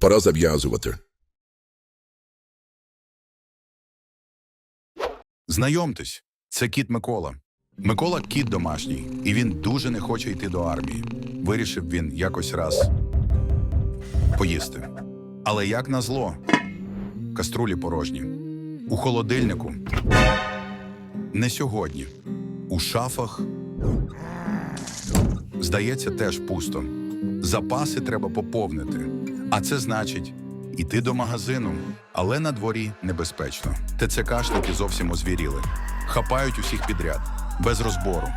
Пора зав'язувати. Знайомтесь, це кіт Микола. Микола кіт домашній, і він дуже не хоче йти до армії. Вирішив він якось раз поїсти. Але як назло, каструлі порожні. У холодильнику. Не сьогодні. У шафах. Здається, теж пусто. Запаси треба поповнити. А це значить іти до магазину, але на дворі небезпечно. ТЦКшники зовсім озвіріли. Хапають усіх підряд, без розбору.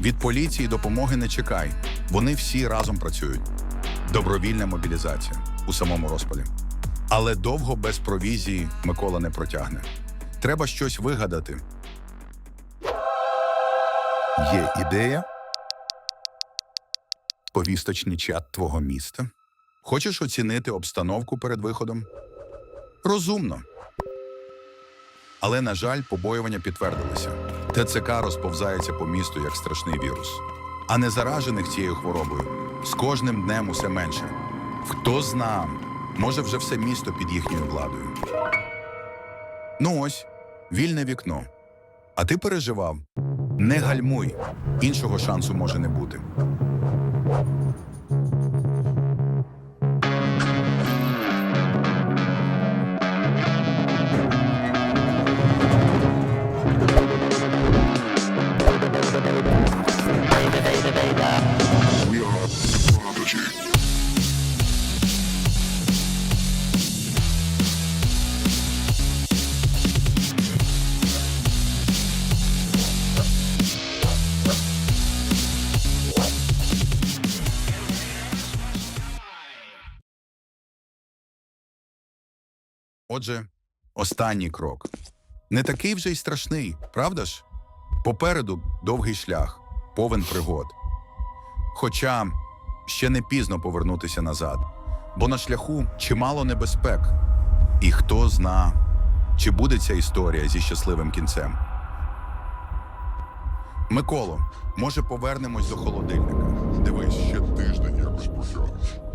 Від поліції допомоги не чекай. Вони всі разом працюють. Добровільна мобілізація у самому розпалі. Але довго без провізії Микола не протягне. Треба щось вигадати. Є ідея? Повісточний чат твого міста. Хочеш оцінити обстановку перед виходом? Розумно. Але, на жаль, побоювання підтвердилися. ТЦК розповзається по місту як страшний вірус. А не заражених цією хворобою з кожним днем усе менше. Хто зна, може вже все місто під їхньою владою. Ну ось, вільне вікно. А ти переживав? Не гальмуй. Іншого шансу може не бути. Отже, останній крок. Не такий вже й страшний, правда ж? Попереду довгий шлях, повен пригод. Хоча ще не пізно повернутися назад, бо на шляху чимало небезпек. І хто зна, чи буде ця історія зі щасливим кінцем. Миколо, може повернемось до холодильника. Дивись, Ще тиждень якось протягнеш.